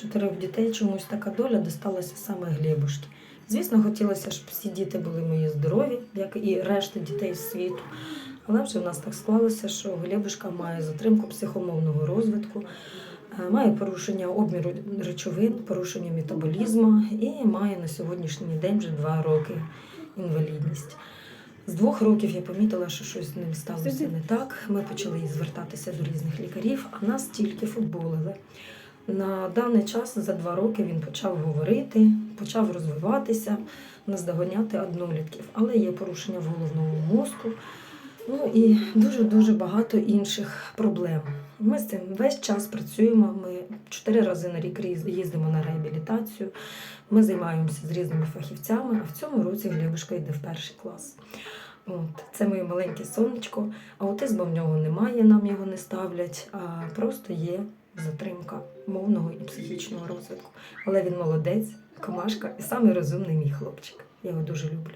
чотирьох дітей чомусь така доля досталася саме Глебушки. Звісно, хотілося, щоб всі діти були мої здорові, як і решта дітей світу. Але вже в нас так склалося, що Глебушка має затримку психомовного розвитку, е, має порушення обміру речовин, порушення метаболізму і має на сьогоднішній день вже два роки інвалідність. З двох років я помітила, що щось з ним сталося не так. Ми почали звертатися до різних лікарів, а нас тільки футболили. На даний час за два роки він почав говорити, почав розвиватися, наздоганяти однолітків, але є порушення в головному мозку. Ну і дуже-дуже багато інших проблем. Ми з цим весь час працюємо. Ми чотири рази на рік їздимо на реабілітацію. Ми займаємося з різними фахівцями, а в цьому році Глебушка йде в перший клас. От, це моє маленьке сонечко. Аутизму в нього немає, нам його не ставлять, а просто є затримка мовного і психічного розвитку. Але він молодець, комашка і самий розумний мій хлопчик. Я його дуже люблю.